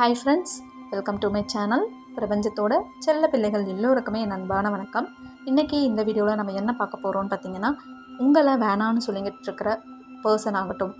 Hi friends welcome to my channel பிரபஞ்சத்தோட செல்ல பிள்ளைகள் எல்லோருக்குமே என் அன்பான வணக்கம். இன்றைக்கி இந்த வீடியோவில் நம்ம என்ன பார்க்க போகிறோம்னு பார்த்தீங்கன்னா உங்களை வேணான்னு சொல்லிக்கிட்டு இருக்கிற பர்சன் ஆகட்டும்.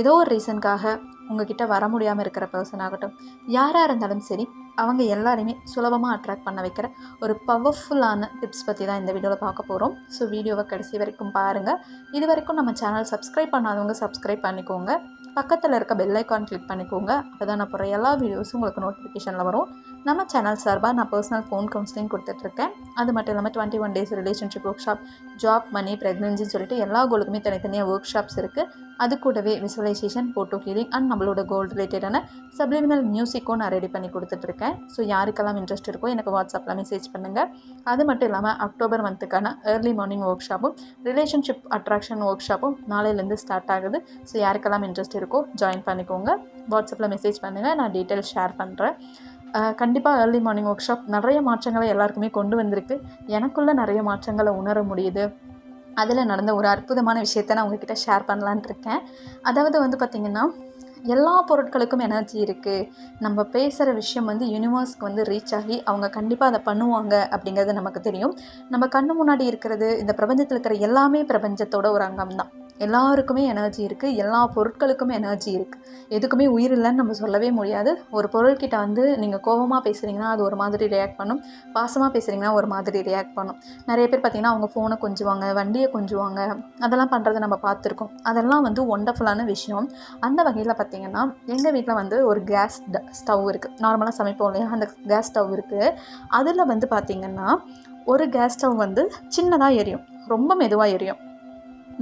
ஏதோ ஒரு ரீசனுக்காக உங்ககிட்ட வர முடியாமல் இருக்கிற பர்சன் ஆகட்டும். யாராக இருந்தாலும் சரி அவங்க எல்லாரையுமே சுலபமாக அட்ராக்ட் பண்ண வைக்கிற ஒரு பவர்ஃபுல்லான டிப்ஸ் பற்றி தான் இந்த வீடியோவில் பார்க்க போகிறோம் ஸோ வீடியோவை கடைசி வரைக்கும் பாருங்கள் இது வரைக்கும் நம்ம சேனல் சப்ஸ்கிரைப் பண்ணாதவங்க சப்ஸ்கிரைப் பண்ணிக்கோங்க. பக்கத்தில் இருக்க பெல் ஐக்கான் கிளிக் பண்ணிக்கோங்க. அப்போ தான் நான் போகிற எல்லா வீடியோஸும் உங்களுக்கு நோட்டிஃபிகேஷனில் வரும். நம்ம சேனல் சார்பாக நான் பர்சனல் ஃபோன் கவுன்சிலிங் கொடுத்துட்ருக்கேன். அது மட்டும் இல்லாமல் twenty one days relationship workshop job money ப்ரெக்னன்சின்னு சொல்லிட்டு எல்லா கோலுக்குமே தனித்தனியாக ஒர்க் ஷாப்ஸ் இருக்குது அது கூடவே விசுவலைசேஷன் ஃபோட்டோ ஹீலிங் அண்ட் நம்மளோட கோல் ரிலேட்டடான சப்ளிமினல் மியூசிக்கும் நான் ரெடி பண்ணி கொடுத்துட்ருக்கேன். ஸோ யாருக்கெல்லாம் இன்ட்ரெஸ்ட் இருக்கோ எனக்கு வாட்ஸ்அப்பில் மெசேஜ் பண்ணுங்கள் அது மட்டும் இல்லாமல் அக்டோபர் மந்த்துக்கான ஏர்லி மார்னிங் ஒர்க் ஷாப்பும் ரிலேஷன்ஷிப் அட்ராக்ஷன் ஒர்க் ஷாப்பும் நாளையிலேருந்து ஸ்டார்ட் ஆகுது. ஸோ யாருக்கெல்லாம் இன்ட்ரெஸ்ட் இருக்கோ ஜாயின் பண்ணிக்கோங்க. வாட்ஸ்அப்பில் மெசேஜ் பண்ணுங்கள் நான் டீட்டெயில்ஸ் ஷேர் பண்ணுறேன் கண்டிப்பாக ஏர்லி மார்னிங் ஒர்க் ஷாப் நிறைய மாற்றங்களை எல்லாருக்குமே கொண்டு வந்திருக்கு. எனக்குள்ளே நிறைய மாற்றங்களை உணர முடியுது. அதில் நடந்த ஒரு அற்புதமான விஷயத்தை நான் உங்ககிட்ட ஷேர் பண்ணலான் இருக்கேன். அதாவது வந்து பார்த்திங்கன்னா எல்லா பொருட்களுக்கும் எனர்ஜி இருக்குது நம்ம பேசுகிற விஷயம் வந்து யூனிவர்ஸ்க்கு வந்து ரீச் ஆகி அவங்க கண்டிப்பாக அதை பண்ணுவாங்க அப்படிங்கிறது நமக்கு தெரியும். நம்ம கண்ணு முன்னாடி இருக்கிறது இந்த பிரபஞ்சத்தில் இருக்கிற எல்லாமே பிரபஞ்சத்தோட ஒரு அங்கம் தான் எல்லாருக்குமே எனர்ஜி இருக்குது எல்லா பொருட்களுக்குமே எனர்ஜி இருக்குது எதுக்குமே உயிர் இல்லைன்னு நம்ம சொல்லவே முடியாது. ஒரு பொருள்கிட்ட வந்து நீங்கள் கோபமாக பேசுகிறீங்கன்னா அது ஒரு மாதிரி ரியாக்ட் பண்ணும். பாசமாக பேசுகிறீங்கன்னா ஒரு மாதிரி ரியாக்ட் பண்ணும். நிறைய பேர் பார்த்திங்கன்னா அவங்க ஃபோனை கொஞ்சுவாங்க வண்டியை கொஞ்சுவாங்க. அதெல்லாம் பண்ணுறதை நம்ம பார்த்துருக்கோம். அதெல்லாம் வந்து ஒண்டர்ஃபுல்லான விஷயம். அந்த வகையில் பார்த்திங்கன்னா எங்கள் வீட்டில் வந்து ஒரு கேஸ் ஸ்டவ் இருக்குது நார்மலாக சமைப்போம் இல்லையா? அந்த கேஸ் ஸ்டவ் இருக்குது அதில் வந்து பார்த்திங்கன்னா ஒரு கேஸ் ஸ்டவ் வந்து சின்னதாக எரியும். ரொம்ப மெதுவாக எரியும்.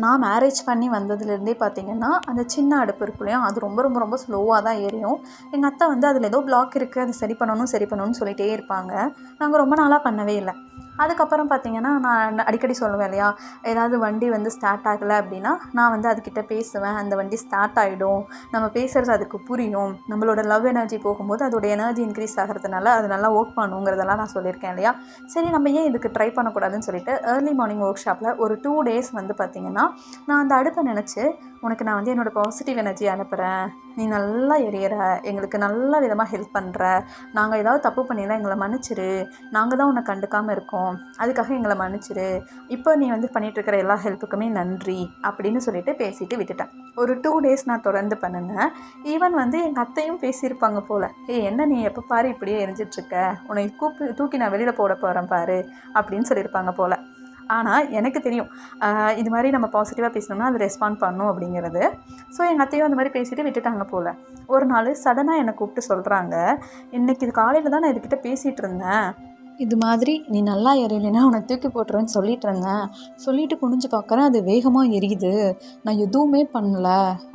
நான் மேரேஜ் பண்ணி வந்ததுலேருந்தே பார்த்தீங்கன்னா அந்த சின்ன அடுப்பு இருக்கு இல்லையா அது ரொம்ப ரொம்ப ரொம்ப ஸ்லோவாக தான் எரியும். எங்கள் அத்தை வந்து அதில் ஏதோ பிளாக் இருக்குது அதை சரி பண்ணணும் சரி பண்ணணும்னு சொல்லிகிட்டே இருப்பாங்க. நாங்கள் ரொம்ப நாளாக பண்ணவே இல்லை. அதுக்கப்புறம் பார்த்தீங்கன்னா நான் அடிக்கடி சொல்லுவேன் இல்லையா ஏதாவது வண்டி வந்து ஸ்டார்ட் ஆகலை அப்படின்னா நான் வந்து அதுக்கிட்ட பேசுவேன். அந்த வண்டி ஸ்டார்ட் ஆகிடும் நம்ம பேசுகிறது அதுக்கு புரியும். நம்மளோட லவ் எனர்ஜி போகும்போது அதோட எனர்ஜி இன்க்ரீஸ் ஆகிறதுனால அது நல்லா ஒர்க் பண்ணுங்கிறதெல்லாம் நான் சொல்லியிருக்கேன் இல்லையா? சரி நம்ம ஏன் இதுக்கு ட்ரை பண்ணக்கூடாதுன்னு சொல்லிட்டு ஏர்லி மார்னிங் ஒர்க் ஷாப்பில் ஒரு டூ டேஸ் வந்து பார்த்திங்கன்னா நான் அந்த அடுப்பை நினச்சி உனக்கு நான் வந்து என்னோடய பாசிட்டிவ் எனர்ஜி அனுப்புகிறேன் நீ நல்லா எரியற. எங்களுக்கு நல்ல விதமாக ஹெல்ப் பண்ணுற நாங்கள் ஏதாவது தப்பு பண்ணியிருந்தால் எங்களை மன்னிச்சிரு. நாங்கள் தான் உன்னை கண்டுக்காமல் இருக்கோம். அதுக்காக எங்களை மன்னிச்சிரு. இப்போ நீ வந்து பண்ணிகிட்ருக்கிற எல்லா ஹெல்ப்புக்குமே நன்றி அப்படின்னு சொல்லிட்டு பேசிட்டு விட்டுட்டேன். ஒரு டூ டேஸ் நான் தொடர்ந்து பண்ணினேன். ஈவன் வந்து எங்கள் அத்தையும் பேசியிருப்பாங்க போல். ஏ என்ன நீ எப்போ பாரு இப்படியே எரிஞ்சிட்ருக்க உன்னை கூப்பி தூக்கி நான் வெளியில் போட போகிறேன் பாரு. அப்படின்னு சொல்லியிருப்பாங்க போல். ஆனால் எனக்கு தெரியும். இது மாதிரி நம்ம பாசிட்டிவாக பேசினோம்னா அது ரெஸ்பாண்ட் பண்ணும் அப்படிங்கிறது. ஸோ எங்கள் அத்தையும் அந்த மாதிரி பேசிட்டு விட்டுட்டாங்க போல். ஒரு நாள் சடனாக என்னை கூப்பிட்டு சொல்கிறாங்க இன்றைக்கி இது காலையில் தான் நான் இதுக்கிட்ட பேசிகிட்டு இருந்தேன். இது மாதிரி நீ நல்லா எரியலைன்னா உன்னை தூக்கி போட்டுருவேன்னு சொல்லிட்டு இருந்தேன். சொல்லிட்டு குனிஞ்சு பார்க்குறேன் அது வேகமாக எரியுது. நான் எதுவுமே பண்ணல.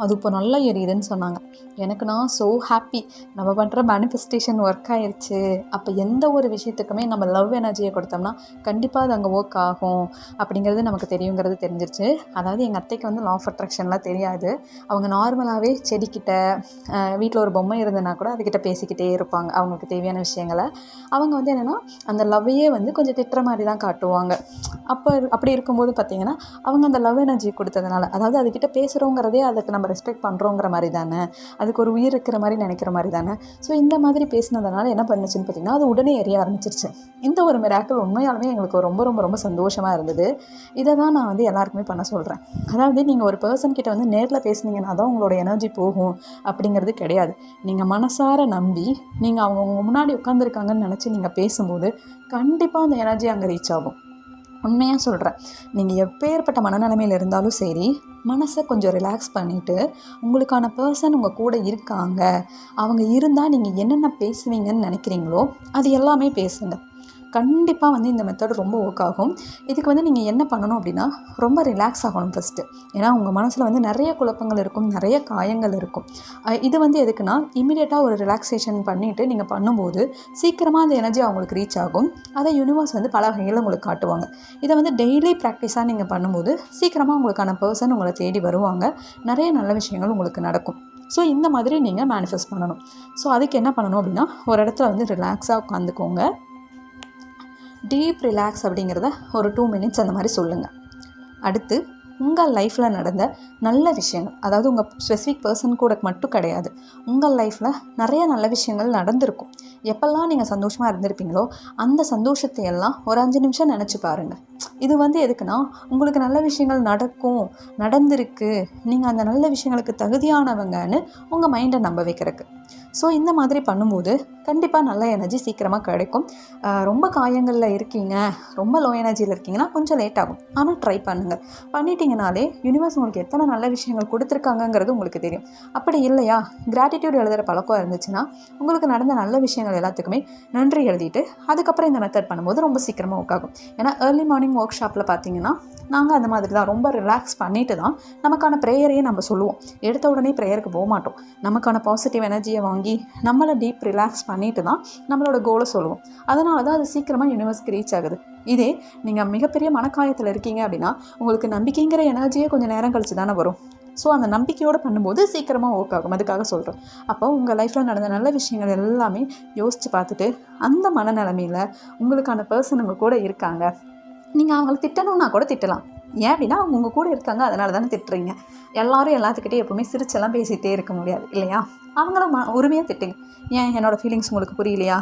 அது இப்போ நல்லா எரியுதுன்னு சொன்னாங்க. எனக்கு நான் ஸோ ஹாப்பி நம்ம பண்ணுற மேனிஃபெஸ்டேஷன் ஒர்க் ஆயிடுச்சு அப்போ எந்த ஒரு விஷயத்துக்குமே நம்ம லவ் எனர்ஜியை கொடுத்தோம்னா கண்டிப்பாக அது அங்கே ஒர்க் ஆகும். அப்படிங்கிறது நமக்கு தெரியுங்கிறது தெரிஞ்சிருச்சு. அதாவது எங்கள் அத்தைக்கு வந்து லா ஆஃப் அட்ராக்ஷன்லாம் தெரியாது. அவங்க நார்மலாகவே செடிக்கிட்ட வீட்டில் ஒரு பொம்மை இருந்ததுன்னா கூட அதுக்கிட்ட பேசிக்கிட்டே இருப்பாங்க. அவங்களுக்கு தேவையான விஷயங்களை. அவங்க வந்து என்னென்னா அந்த லவ்வையே வந்து கொஞ்சம் திட்டுற மாதிரி தான் காட்டுவாங்க. அப்போ அப்படி இருக்கும்போது பார்த்திங்கன்னா அவங்க அந்த லவ் எனர்ஜி கொடுத்ததுனால அதாவது அதுக்கிட்ட பேசுகிறோங்கிறதே அதுக்கு நம்ம ரெஸ்பெக்ட் பண்ணுறோங்கிற மாதிரி தானே அதுக்கு ஒரு உயிர் இருக்கிற மாதிரி நினைக்கிற மாதிரி தானே. ஸோ இந்த மாதிரி பேசினதுனால என்ன பண்ணுச்சுன்னு பார்த்திங்கன்னா அது உடனே எரிய ஆரம்பிச்சிருச்சு. இந்த ஒரு மிராக்கள் உண்மையாலுமே எங்களுக்கு ரொம்ப ரொம்ப ரொம்ப சந்தோஷமாக இருந்தது. இதை தான் நான் வந்து எல்லாருக்குமே பண்ண சொல்கிறேன் அதாவது நீங்கள் ஒரு பர்சன் கிட்ட வந்து நேரில் பேசுனீங்கன்னா தான் உங்களோட எனர்ஜி போகும் அப்படிங்கிறது கிடையாது. நீங்கள் மனசார நம்பி நீங்கள் அவங்க உங்கள் முன்னாடி உட்காந்துருக்காங்கன்னு நினச்சி நீங்கள் பேசும்போது கண்டிப்பாக அந்த எனர்ஜி அங்கே ரீச் ஆகும். உண்மையாக சொல்கிறேன் நீங்கள் எப்பேற்பட்ட மனநிலைமையில் இருந்தாலும் சரி மனசை கொஞ்சம் ரிலாக்ஸ் பண்ணிவிட்டு உங்களுக்கான பர்சன் உங்கள் கூட இருக்காங்க அவங்க இருந்தால் நீங்கள் என்னென்ன பேசுவீங்கன்னு நினைக்கிறீங்களோ அது எல்லாமே பேசுங்கள் கண்டிப்பாக வந்து இந்த மெத்தட் ரொம்ப ஒர்க் ஆகும். இதுக்கு வந்து நீங்கள் என்ன பண்ணணும் அப்படின்னா ரொம்ப ரிலாக்ஸ் ஆகணும் ஃபஸ்ட்டு ஏன்னா உங்கள் மனசில் வந்து நிறைய குழப்பங்கள் இருக்கும் நிறைய காயங்கள் இருக்கும். இது வந்து எதுக்குன்னா இமீடியட்டாக ஒரு ரிலாக்ஸேஷன் பண்ணிவிட்டு நீங்கள் பண்ணும்போது சீக்கிரமாக அந்த எனர்ஜி அவங்களுக்கு ரீச் ஆகும். அதை யூனிவர்ஸ் வந்து பல வகையில் உங்களுக்கு காட்டுவாங்க. இதை வந்து டெய்லி ப்ராக்டிஸாக நீங்கள் பண்ணும்போது சீக்கிரமாக உங்களுக்கான பர்சன் உங்களை தேடி வருவாங்க. நிறைய நல்ல விஷயங்கள் உங்களுக்கு நடக்கும். ஸோ இந்த மாதிரி நீங்கள் மேனிஃபெஸ்ட் பண்ணணும். ஸோ அதுக்கு என்ன பண்ணணும் அப்படின்னா ஒரு இடத்துல வந்து ரிலாக்ஸாக உட்காந்துக்கோங்க. டீப் ரிலாக்ஸ் அப்படிங்கிறத ஒரு டூ மினிட்ஸ் அந்த மாதிரி சொல்லுங்கள் அடுத்து உங்கள் லைஃப்பில் நடந்த நல்ல விஷயங்கள் அதாவது உங்கள் ஸ்பெசிஃபிக் பர்சன் கூட மட்டும் கிடையாது உங்கள் லைஃப்பில் நிறைய நல்ல விஷயங்கள் நடந்திருக்கும். எப்போல்லாம் நீங்கள் சந்தோஷமாக இருந்திருப்பீங்களோ அந்த சந்தோஷத்தை எல்லாம் ஒரு அஞ்சு நிமிஷம் நினச்சி பாருங்கள் இது வந்து எதுக்குன்னா உங்களுக்கு நல்ல விஷயங்கள் நடக்கும் நடந்திருக்கு நீங்கள் அந்த நல்ல விஷயங்களுக்கு தகுதியானவங்கன்னு உங்கள் மைண்டை நம்ப வைக்கிறதுக்கு. ஸோ இந்த மாதிரி பண்ணும்போது கண்டிப்பாக நல்ல எனர்ஜி சீக்கிரமாக கிடைக்கும். ரொம்ப காயங்களில் இருக்கீங்க ரொம்ப லோ எனர்ஜியில் இருக்கீங்கன்னா கொஞ்சம் லேட் ஆகும். ஆனால் ட்ரை பண்ணுங்கள் பண்ணிட்டீங்கனாலே யூனிவர்ஸ் உங்களுக்கு எத்தனை நல்ல விஷயங்கள் கொடுத்துருக்காங்கங்கிறது உங்களுக்கு தெரியும். அப்படி இல்லையா? கிராட்டிடியூட் எழுதுகிற பழக்கம் இருந்துச்சுன்னா உங்களுக்கு நடந்த நல்ல விஷயங்கள் எல்லாத்துக்குமே நன்றி எழுதிட்டு அதுக்கப்புறம் இந்த மெத்தட் பண்ணும்போது ரொம்ப சீக்கிரமாக ஒர்க் ஆகும். ஏன்னா ஏர்லி மார்னிங் ஒர்க் ஷாப்பில் பார்த்தீங்கன்னா நாங்கள் அந்த மாதிரி தான் ரொம்ப ரிலாக்ஸ் பண்ணிட்டு தான் நமக்கான ப்ரேயரையே நம்ம சொல்லுவோம். எடுத்த உடனே ப்ரேயருக்கு போக மாட்டோம். நமக்கான பாசிட்டிவ் எனர்ஜியை வாங்கி நம்மளை டீப் ரிலாக்ஸ் பண்ணிட்டு தான் நம்மளோட கோலை சொல்லுவோம். அதனால தான் அது சீக்கிரமாக யூனிவர்ஸ்க்கு ரீச் ஆகுது. இதே நீங்கள் மிகப்பெரிய மனக்காயத்தில் இருக்கீங்க அப்படின்னா உங்களுக்கு நம்பிக்கைங்கிற எனர்ஜியே கொஞ்சம் நேரம் கழிச்சு தானே வரும். ஸோ அந்த நம்பிக்கையோடு பண்ணும்போது சீக்கிரமாக ஒர்க் ஆகும். அதுக்காக சொல்கிறோம் அப்போ உங்கள் லைஃப்பில் நடந்த நல்ல விஷயங்கள் எல்லாமே யோசித்து பார்த்துட்டு அந்த மனநிலைமையில் உங்களுக்கான பர்சன் உங்கள் கூட இருக்காங்க. நீங்கள் அவங்கள திட்டணும்னா கூட திட்டலாம். ஏன் அப்படின்னா அவங்க உங்கள் கூட இருக்காங்க அதனால தானே திட்டுறீங்க. எல்லாரும் எல்லாத்துக்கிட்டே எப்போவுமே சிரிச்செல்லாம் பேசிகிட்டே இருக்க முடியாது இல்லையா? அவங்கள ம உரிமையாக திட்டுங்க. ஏன் என்னோடய ஃபீலிங்ஸ் உங்களுக்கு புரியலையா?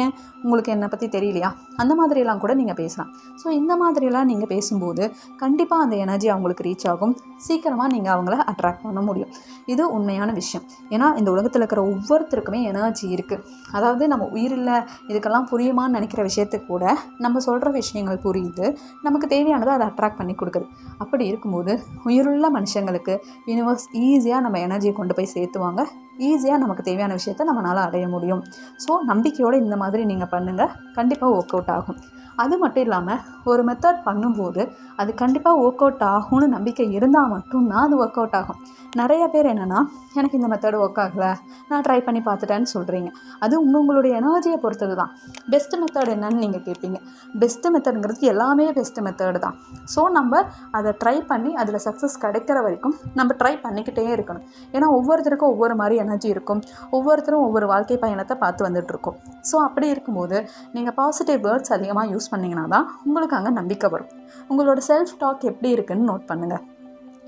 ஏன் உங்களுக்கு என்னை பற்றி தெரியலையா? அந்த மாதிரியெல்லாம் கூட நீங்கள் பேசலாம். ஸோ இந்த மாதிரியெல்லாம் நீங்கள் பேசும்போது கண்டிப்பாக அந்த எனர்ஜி அவங்களுக்கு ரீச் ஆகும். சீக்கிரமாக நீங்கள் அவங்கள அட்ராக்ட் பண்ண முடியும். இது உண்மையான விஷயம். ஏன்னா இந்த உலகத்தில் இருக்கிற ஒவ்வொருத்தருக்குமே எனர்ஜி இருக்குது அதாவது நம்ம உயிரில் இதுக்கெல்லாம் புரியுமான்னு நினைக்கிற விஷயத்துக்கு கூட நம்ம சொல்கிற விஷயங்கள் புரியுது. நமக்கு தேவையானதை அதை அட்ராக்ட் பண்ணி கொடுக்குது. அப்படி இருக்கும்போது உயிருள்ள மனுஷங்களுக்கு யூனிவர்ஸ் ஈஸியாக நம்ம எனர்ஜியை கொண்டு போய் சேர்த்துவாங்க. ஈஸியாக நமக்கு தேவையான விஷயத்தை நம்மளால் அடைய முடியும். ஸோ நம்பிக்கையோடு இந்த மாதிரி நீங்கள் பண்ணுங்கள் கண்டிப்பாக ஒர்க் அவுட் ஆகும். அது மட்டும் இல்லாமல் ஒரு மெத்தட் பண்ணும்போது அது கண்டிப்பாக ஒர்க் அவுட் ஆகும்னு நம்பிக்கை இருந்தால் மட்டும்தான் அது ஒர்க் அவுட் ஆகும். நிறைய பேர் என்னென்னா எனக்கு இந்த மெத்தட் ஒர்க் ஆகலை. நான் ட்ரை பண்ணி பார்த்துட்டேன்னு சொல்கிறீங்க அது உங்கள் உங்களுடைய எனர்ஜியை பொறுத்தது தான் பெஸ்ட்டு மெத்தட் என்னன்னு நீங்கள் கேட்பீங்க பெஸ்ட்டு மெத்தடுங்கிறது எல்லாமே பெஸ்ட்டு மெத்தடு தான். ஸோ நம்ம அதை ட்ரை பண்ணி அதில் சக்ஸஸ் கிடைக்கிற வரைக்கும் நம்ம ட்ரை பண்ணிக்கிட்டே இருக்கணும். ஏன்னா ஒவ்வொருத்தருக்கும் ஒவ்வொரு மாதிரி எனர்ஜி இருக்கும். ஒவ்வொருத்தரும் ஒவ்வொரு வாழ்க்கை பயணத்தை பார்த்து வந்துட்டுருக்கோம். ஸோ அப்படி இருக்கும்போது நீங்கள் பாசிட்டிவ் வேர்ட்ஸ் அதிகமாக யூஸ் பண்ணிங்கன்னா தான் உங்களுக்கு அங்கே நம்பிக்கை வரும். உங்களோட செல்ஃப் டாக் எப்படி இருக்குன்னு நோட் பண்ணுங்கள்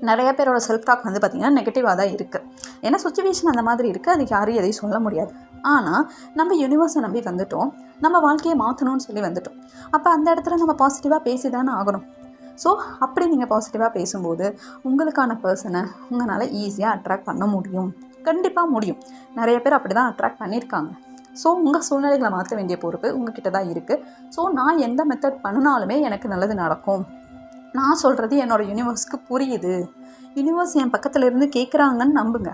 நிறைய பேரோட செல்ஃப் டாக் வந்து பார்த்திங்கன்னா நெகட்டிவாக தான் இருக்குது ஏன்னா சுச்சுவேஷன் அந்த மாதிரி இருக்குது அதுக்கு யாரையும் எதையும் சொல்ல முடியாது. ஆனால் நம்ம யூனிவர்ஸை நம்பி வந்துட்டோம். நம்ம வாழ்க்கையை மாற்றணும்னு சொல்லி வந்துட்டோம். அப்போ அந்த இடத்துல நம்ம பாசிட்டிவாக பேசி தானே ஆகணும். ஸோ அப்படி நீங்கள் பாசிட்டிவாக பேசும்போது உங்களுக்கான பர்சனை உங்களால் ஈஸியாக அட்ராக்ட் பண்ண முடியும். கண்டிப்பாக முடியும். நிறைய பேர் அப்படி தான் அட்ராக்ட் பண்ணியிருக்காங்க. ஸோ உங்கள் சூழ்நிலைகளை மாற்ற வேண்டிய பொறுப்பு உங்ககிட்ட தான் இருக்குது ஸோ நான் எந்த மெத்தட் பண்ணினாலுமே எனக்கு நல்லது நடக்கும். நான் சொல்கிறது என்னோடய யூனிவர்ஸ்க்கு புரியுது. யூனிவர்ஸ் என் பக்கத்தில் இருந்து கேட்குறாங்கன்னு நம்புங்க.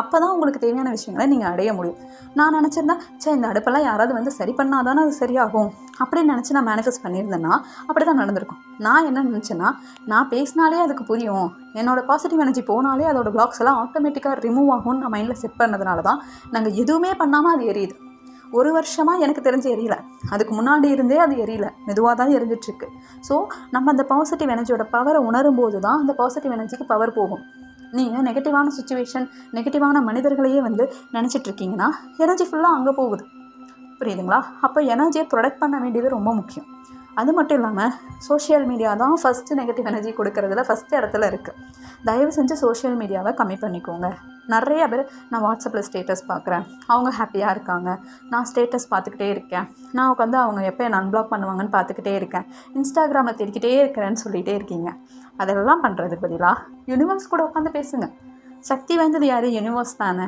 அப்போ தான் உங்களுக்கு தேவையான விஷயங்களை நீங்கள் அடைய முடியும். நான் நினச்சிருந்தா சே இந்த அடுப்பெல்லாம் யாராவது வந்து சரி பண்ணால் தானே அது சரியாகும். அப்படின்னு நினச்சி நான் மேனிஃபெஸ்ட் பண்ணியிருந்தேன்னா அப்படி தான் நடந்திருக்கும். நான் என்ன நினச்சேன்னா நான் பேசினாலே அதுக்கு புரியும். என்னோட பாசிட்டிவ் எனர்ஜி போனாலே அதோட பிளாக்ஸ் எல்லாம் ஆட்டோமேட்டிக்காக ரிமூவ் ஆகும்னு நான் மைண்டில் செட் பண்ணதுனால தான் நாங்கள் எதுவுமே பண்ணாமல் அது எரியுது. ஒரு வருஷமாக எனக்கு தெரிஞ்சு எரியல. அதுக்கு முன்னாடி இருந்தே அது எரியல. மெதுவாக தான் எரிஞ்சிட்ருக்கு ஸோ நம்ம அந்த பாசிட்டிவ் எனர்ஜியோட பவரை உணரும் போது தான் அந்த பாசிட்டிவ் எனர்ஜிக்கு பவர் போகும். நீங்கள் நெகட்டிவான சுச்சுவேஷன் நெகட்டிவான மனிதர்களையே வந்து நினச்சிட்டு இருக்கீங்கன்னா எனர்ஜி ஃபுல்லாக அங்கே போகுது. புரியுதுங்களா? அப்போ எனர்ஜியை ப்ரொடக்ட் பண்ண வேண்டியது ரொம்ப முக்கியம். அது மட்டும் இல்லாமல் சோஷியல் மீடியா தான் ஃபஸ்ட்டு நெகட்டிவ் எனர்ஜி கொடுக்கறதுல ஃபஸ்ட் இடத்துல இருக்குது தயவு செஞ்சு சோஷியல் மீடியாவை கம்மி பண்ணிக்கோங்க. நிறைய பேர் நான் வாட்ஸ்அப்பில் ஸ்டேட்டஸ் பார்க்குறேன். அவங்க ஹாப்பியாக இருக்காங்க. நான் ஸ்டேட்டஸ் பார்த்துக்கிட்டே இருக்கேன். நான் உட்காந்து அவங்க எப்போ என்னை அன்பிளாக் பண்ணுவாங்கன்னு பார்த்துக்கிட்டே இருக்கேன். இன்ஸ்டாகிராமில் தேடிக்கிட்டே இருக்கிறேன்னு சொல்லிகிட்டே இருக்கீங்க. அதெல்லாம் பண்ணுறதுக்கு பதிலாக யூனிவர்ஸ் கூட உட்காந்து பேசுங்க. சக்தி வாய்ந்தது யார்? யூனிவர்ஸ் தானே.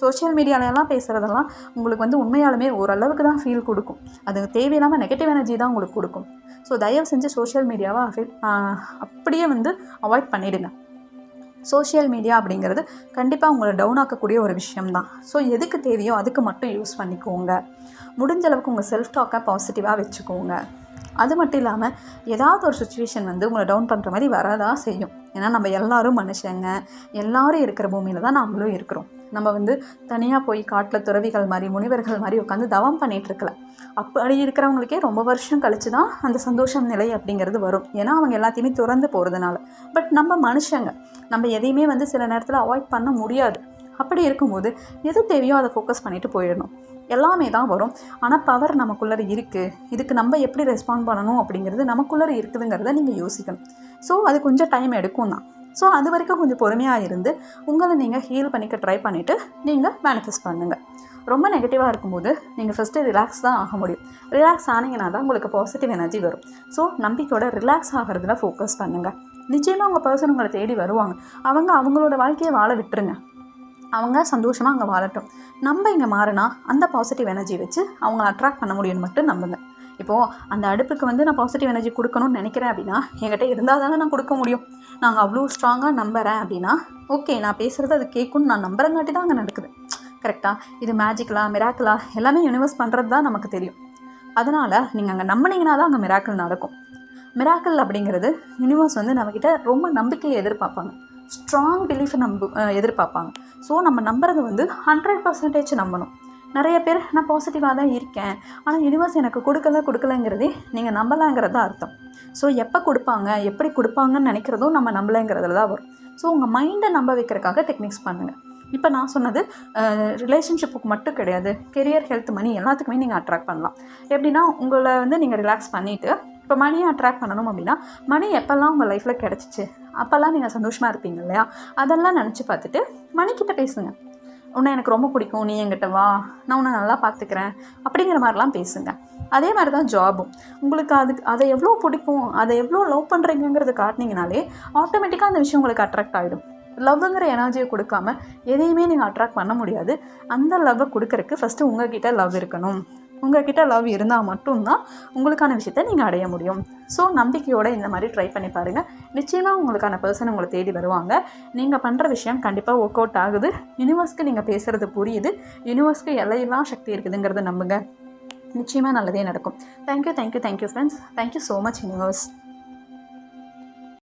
சோஷியல் மீடியாலெல்லாம் பேசுகிறதெல்லாம் உங்களுக்கு வந்து உண்மையாலுமே ஓரளவுக்கு தான் ஃபீல் கொடுக்கும். அது தேவையில்லாமல் நெகட்டிவ் எனர்ஜி தான் உங்களுக்கு கொடுக்கும். ஸோ தயவு செஞ்சு சோஷியல் மீடியாவை அஃபெக்ட் அப்படியே வந்து அவாய்ட் பண்ணிவிடுங்க சோஷியல் மீடியா அப்படிங்கிறது கண்டிப்பாக உங்களை டவுன் ஆக்கக்கூடிய ஒரு விஷயம்தான் ஸோ எதுக்கு தேவையோ அதுக்கு மட்டும் யூஸ் பண்ணிக்கோங்க. முடிஞ்ச அளவுக்கு உங்கள் செல்ஃப் டாக்கை பாசிட்டிவாக வச்சுக்கோங்க. அது மட்டும் இல்லாமல் ஏதாவது ஒரு சுச்சுவேஷன் வந்து உங்களை டவுன் பண்ணுற மாதிரி வரதான் செய்யும். ஏன்னா நம்ம எல்லாரும் மனுஷங்க. எல்லாரும் இருக்கிற பூமியில் தான் நம்மளும் இருக்கிறோம். நம்ம வந்து தனியாக போய் காட்டில் துறவிகள் மாதிரி முனிவர்கள் மாதிரி உட்காந்து தவம் பண்ணிகிட்டு இருக்கல. அப்படி இருக்கிறவங்களுக்கே ரொம்ப வருஷம் கழிச்சு தான் அந்த சந்தோஷம் நிலை அப்படிங்கிறது வரும். ஏன்னா அவங்க எல்லாத்தையுமே திறந்து போகிறதுனால பட் நம்ம மனுஷங்க நம்ம எதையுமே வந்து சில நேரத்தில் அவாய்ட் பண்ண முடியாது. அப்படி இருக்கும்போது எது தேவையோ அதை ஃபோக்கஸ் பண்ணிவிட்டு போயிடணும். எல்லாமே தான் வரும். ஆனால் பவர் நமக்குள்ளே இருக்குது இதுக்கு நம்ம எப்படி ரெஸ்பாண்ட் பண்ணணும் அப்படிங்கிறது நமக்குள்ளே இருக்குதுங்கிறத நீங்கள் யோசிக்கணும். ஸோ அது கொஞ்சம் டைம் எடுக்கும் தான். ஸோ அது வரைக்கும் கொஞ்சம் பொறுமையாக இருந்து உங்களை நீங்கள் ஹீல் பண்ணிக்க ட்ரை பண்ணிவிட்டு நீங்கள் மேனிஃபெஸ்ட் பண்ணுங்கள் ரொம்ப நெகட்டிவாக இருக்கும்போது நீங்கள் ஃபஸ்ட்டு ரிலாக்ஸ் தான் ஆக முடியும். ரிலாக்ஸ் ஆனீங்கன்னா தான் உங்களுக்கு பாசிட்டிவ் எனர்ஜி வரும். ஸோ நம்பிக்கையோட ரிலாக்ஸ் ஆகிறதுல ஃபோக்கஸ் பண்ணுங்கள் நிச்சயமாக உங்கள் பர்சன் உங்களை தேடி வருவாங்க. அவங்க அவங்களோட வாழ்க்கையை வாழ விட்டுருங்க. அவங்க சந்தோஷமாக அங்கே வாழட்டும். நம்ம இங்கே மாறினா அந்த பாசிட்டிவ் எனர்ஜி வச்சு அவங்கள அட்ராக்ட் பண்ண முடியும்னு மட்டும் நம்புங்க. இப்போது அந்த அடுப்புக்கு வந்து நான் பாசிட்டிவ் எனர்ஜி கொடுக்கணும்னு நினைக்கிறேன் அப்படின்னா என்கிட்ட இருந்தால் தானே நான் கொடுக்க முடியும். நாங்கள் அவ்வளோ ஸ்ட்ராங்காக நம்புகிறேன் அப்படின்னா ஓகே நான் பேசுகிறது அது கேட்கும்னு நான் நம்புறங்காட்டி தான் அங்கே நடக்குது. கரெக்டாக இது மேஜிக்கலா மிராக்கிளா எல்லாமே யூனிவர்ஸ் பண்ணுறது தான் நமக்கு தெரியும். அதனால் நீங்கள் அங்கே நம்பினீங்கன்னா தான் அங்கே மிராக்கிள் நடக்கும். மிராக்கிள் அப்படிங்கிறது யூனிவர்ஸ் வந்து நம்மக்கிட்ட ரொம்ப நம்பிக்கையை எதிர்பார்ப்பாங்க. ஸ்ட்ராங் பிலீஃபை நம்பு எதிர்பார்ப்பாங்க. ஸோ நம்ம நம்புறது வந்து ஹண்ட்ரட் பர்சன்டேஜ் நம்பணும். நிறைய பேர் நான் பாசிட்டிவாக தான் இருக்கேன். ஆனால் யூனிவர்ஸ் எனக்கு கொடுக்கல கொடுக்கலங்கிறதே நீங்கள் நம்பலாங்கிறது தான் அர்த்தம். ஸோ எப்போ கொடுப்பாங்க எப்படி கொடுப்பாங்கன்னு நினைக்கிறதும் நம்ம நம்பலைங்கிறதுல தான் வரும். ஸோ உங்கள் மைண்டை நம்ப வைக்கிறதுக்காக டெக்னிக்ஸ் பண்ணுங்கள் இப்போ நான் சொன்னது ரிலேஷன்ஷிப்புக்கு மட்டும் கிடையாது. கெரியர் ஹெல்த் மணி எல்லாத்துக்குமே நீங்கள் அட்ராக்ட் பண்ணலாம். எப்படின்னா உங்களை வந்து நீங்கள் ரிலாக்ஸ் பண்ணிவிட்டு இப்போ மணியை அட்ராக்ட் பண்ணணும் அப்படின்னா மணி எப்போல்லாம் உங்கள் லைஃப்பில் கிடச்சிச்சு? அப்போல்லாம் நீங்கள் சந்தோஷமாக இருப்பீங்க இல்லையா? அதெல்லாம் நினச்சி பார்த்துட்டு மணிக்கிட்ட பேசுங்க. உன்னை எனக்கு ரொம்ப பிடிக்கும். நீ என்கிட்ட வா. நான் உன்னை நல்லா பார்த்துக்கிறேன். அப்படிங்கிற மாதிரிலாம் பேசுங்க. அதே மாதிரி தான் ஜாபும் உங்களுக்கு அதுக்கு அதை எவ்வளோ பிடிக்கும் அதை எவ்வளோ லவ் பண்ணுறீங்கிறத காட்டினீங்கனாலே ஆட்டோமேட்டிக்காக அந்த விஷயம் உங்களுக்கு அட்ராக்ட் ஆகிடும் லவ்ங்கிற எனர்ஜியை கொடுக்காம எதையுமே நீங்கள் அட்ராக்ட் பண்ண முடியாது. அந்த லவ்வை கொடுக்கறக்கு ஃபஸ்ட்டு உங்ககிட்ட லவ் இருக்கணும். உங்ககிட்ட லவ் இருந்தால் மட்டும்தான் உங்களுக்கான விஷயத்தை நீங்கள் அடைய முடியும். ஸோ நம்பிக்கையோடு இந்த மாதிரி ட்ரை பண்ணி பாருங்கள் நிச்சயமாக உங்களுக்கான பர்சன் உங்களை தேடி வருவாங்க. நீங்கள் பண்ணுற விஷயம் கண்டிப்பாக ஒர்க் அவுட் ஆகுது. யூனிவர்ஸ்க்கு நீங்கள் பேசுகிறது புரியுது. யூனிவர்ஸ்க்கு எல்லையெல்லாம் சக்தி இருக்குதுங்கிறத நம்புங்க. நிச்சயமாக நல்லதே நடக்கும். Thank you thank you thank you friends thank you so much universe